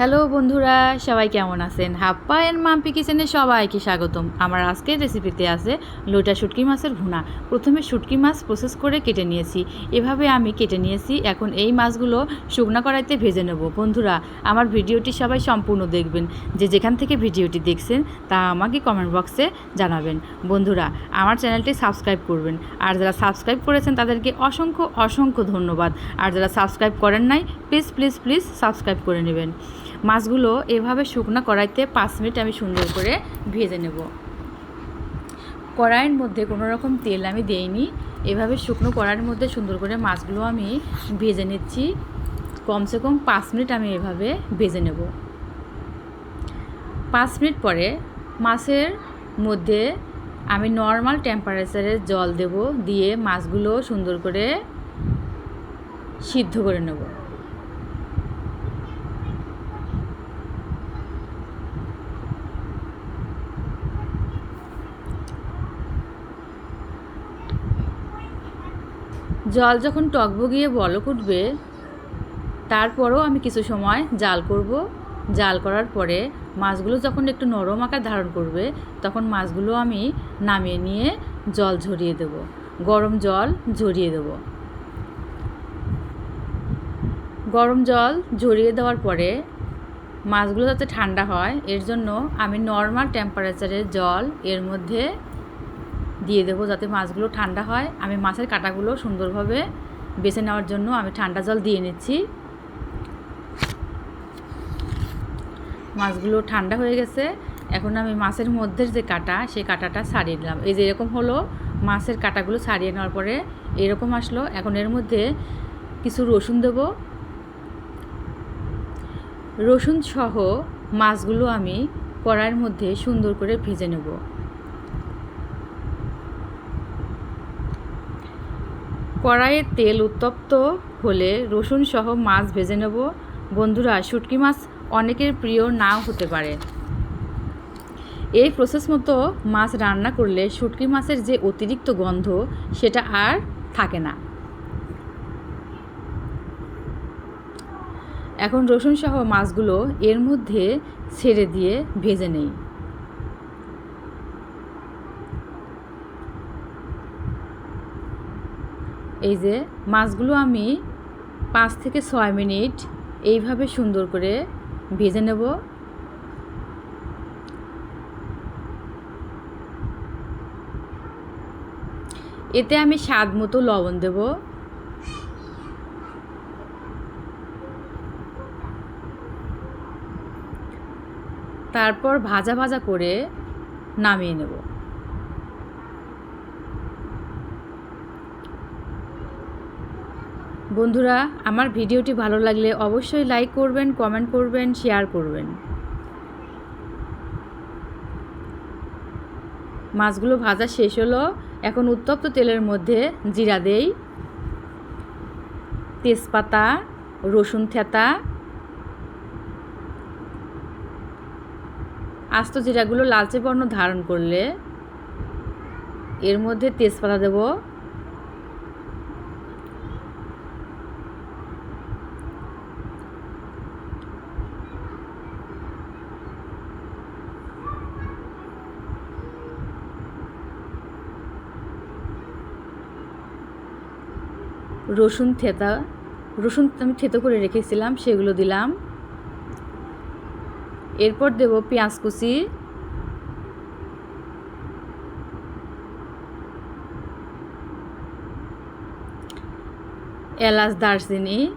Hello বন্ধুরা, সবাই কেমন আছেন? হাপ্পা এর মাম্পি কিচেনে সবাইকে স্বাগতম। আমার আজকের রেসিপিতে আছে লোটা শুটকি মাছের ভুনা। প্রথমে শুটকি মাছ প্রসেস করে কেটে নিয়েছি। এভাবে আমি কেটে নিয়েছি, এখন এই মাছগুলো শুকনা কড়াইতে ভেজে নেব। বন্ধুরা, আমার ভিডিওটি সবাই সম্পূর্ণ দেখবেন। যে যেখান থেকে ভিডিওটি দেখছেন, তা আমাকে কমেন্ট বক্সে জানাবেন। বন্ধুরা, আমার চ্যানেলটি সাবস্ক্রাইব করবেন। আর যারা সাবস্ক্রাইব করেছেন, তাদেরকে অসংখ্য অসংখ্য ধন্যবাদ। আর যারা সাবস্ক্রাইব করেন নাই প্লিজ প্লিজ প্লিজ সাবস্ক্রাইব করে নেবেন। মাছগুলো এভাবে শুকনো কড়াইতে পাঁচ মিনিট আমি সুন্দর করে ভেজে নেব। কড়াইয়ের মধ্যে কোনো রকম তেল আমি দেইনি। এভাবে শুকনো কড়াইয়ের মধ্যে সুন্দর করে মাছগুলো আমি ভেজে নিচ্ছি। কমসে কম পাঁচ মিনিট আমি এভাবে ভেজে নেব। পাঁচ মিনিট পরে মাছের মধ্যে আমি নর্মাল টেম্পারেচারে জল দেব, দিয়ে মাছগুলো সুন্দর করে সিদ্ধ করে নেব। জল যখন টকবগিয়ে বলক উঠবে, তারপরও আমি কিছু সময় জাল করব। জাল করার পরে মাছগুলো যখন একটু নরম আকার ধারণ করবে, তখন মাছগুলো আমি নামিয়ে নিয়ে জল ঝরিয়ে দেব। গরম জল ঝরিয়ে দেব। গরম জল ঝরিয়ে দেওয়ার পরে মাছগুলো যাতে ঠান্ডা হয়, এর জন্য আমি নর্মাল টেম্পারেচারের জল এর মধ্যে দিয়ে দেবো যাতে মাছগুলো ঠান্ডা হয়। আমি মাছের কাঁটাগুলো সুন্দরভাবে বেছে নেওয়ার জন্য আমি ঠান্ডা জল দিয়ে নিচ্ছি। মাছগুলো ঠান্ডা হয়ে গেছে। এখন আমি মাছের মধ্যে যে কাটা, সেই কাটাটা ছাড়িয়ে নিলাম। এই যে এরকম হলো, মাছের কাটাগুলো ছাড়িয়ে নেওয়ার পরে এরকম আসলো। এখন এর মধ্যে কিছু রসুন দেব। রসুন সহ মাছগুলো আমি কড়াইয়ের মধ্যে সুন্দর করে ভেজে নেব। কড়াইয়ে তেল উত্তপ্ত হলে রসুন সহ মাছ ভেজে নেব। বন্ধুরা, শুটকি মাছ অনেকের প্রিয় নাও হতে পারে। এই প্রসেস মতো মাছ রান্না করলে শুটকি মাছের যে অতিরিক্ত গন্ধ, সেটা আর থাকে না। এখন রসুন সহ মাছগুলো এর মধ্যে ছেড়ে দিয়ে ভেজে নেই। এই যে মাছগুলো আমি পাঁচ থেকে ছয় মিনিট এইভাবে সুন্দর করে ভেজে নেব। এতে আমি স্বাদ মতো লবণ দেব। তারপর ভাজা ভাজা করে নামিয়ে নেব। বন্ধুরা, আমার ভিডিওটি ভালো লাগলে অবশ্যই লাইক করবেন কমেন্ট করবেন শেয়ার করবেন। মাছগুলো ভাজা শেষ হলো। এখন উত্তপ্ত তেলের মধ্যে জিরা দেই, তেজপাতা, রসুন থেতা, আস্ত জিরাগুলো লালচে বর্ণ ধারণ করলে এর মধ্যে তেজপাতা দেবো। রসুন থেতা, রসুন আমি থেতো করে রেখেছিলাম, সেগুলো দিলাম। এরপর দেব পেঁয়াজ কুচি। এলাচ, দারচিনি।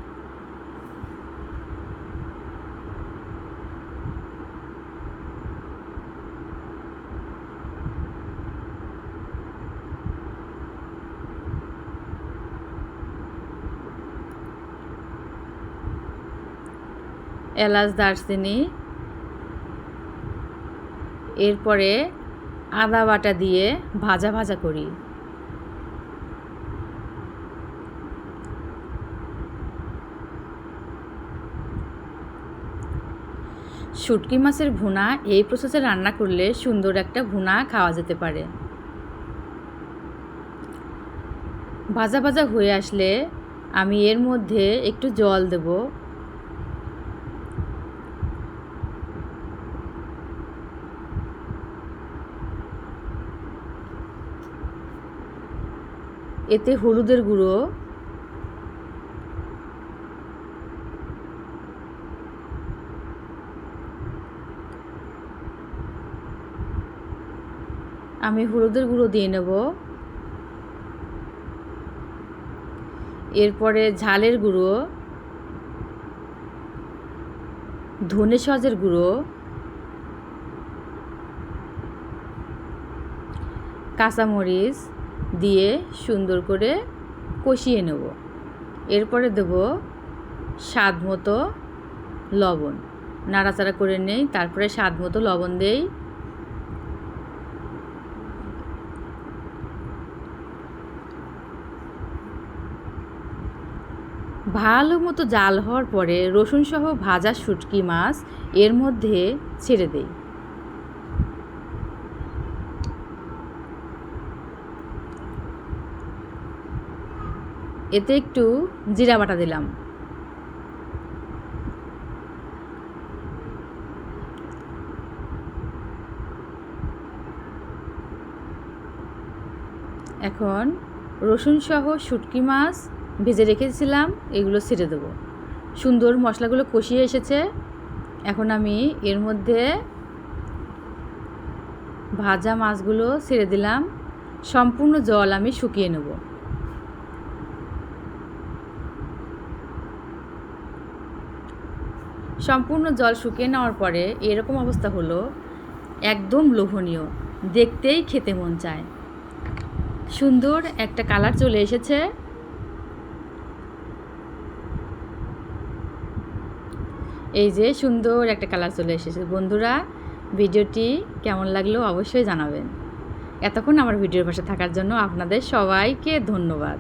এলাচ দারচিনি, এরপরে আদা বাটা দিয়ে ভাজা ভাজা করি। শুটকি মাছের ভুনা, এই প্রসেসে রান্না করলে সুন্দর একটা ভুনা খাওয়া যেতে পারে। ভাজা ভাজা হয়ে আসলে আমি এর মধ্যে একটু জল দেব। এতে হলুদের গুঁড়ো, আমি হলুদের গুঁড়ো দিয়ে নেব। এরপরে ঝালের গুঁড়ো, ধনে সজের গুঁড়ো, কাঁচামরিচ দিয়ে সুন্দর করে কষিয়ে নেব। এরপরে দেব স্বাদ মতো লবণ। নাড়াচাড়া করে নেই, তারপরে স্বাদ মতো লবণ দেই ভালো মতো জাল হওয়ার পরে রসুন সহ ভাজা শুটকি মাছ এর মধ্যে ছেড়ে দেই। এতে একটু জিরা বাটা দিলাম। এখন রসুন সহ শুটকি মাছ ভেজে রেখেছিলাম, এগুলো ছেড়ে দেবো। সুন্দর মশলাগুলো কষিয়ে এসেছে। এখন আমি এর মধ্যে ভাজা মাছগুলো ছেড়ে দিলাম। সম্পূর্ণ জল আমি শুকিয়ে নেব। সম্পূর্ণ জল শুকিয়ে নেওয়ার পরে এরকম অবস্থা হলো, একদম লোভনীয়। দেখতেই খেতে মন চায়। সুন্দর একটা কালার চলে এসেছে। এই যে সুন্দর একটা কালার চলে এসেছে। বন্ধুরা, ভিডিওটি কেমন লাগল অবশ্যই জানাবেন। এতক্ষণ আমার ভিডিওর পাশে থাকার জন্য আপনাদের সবাইকে ধন্যবাদ।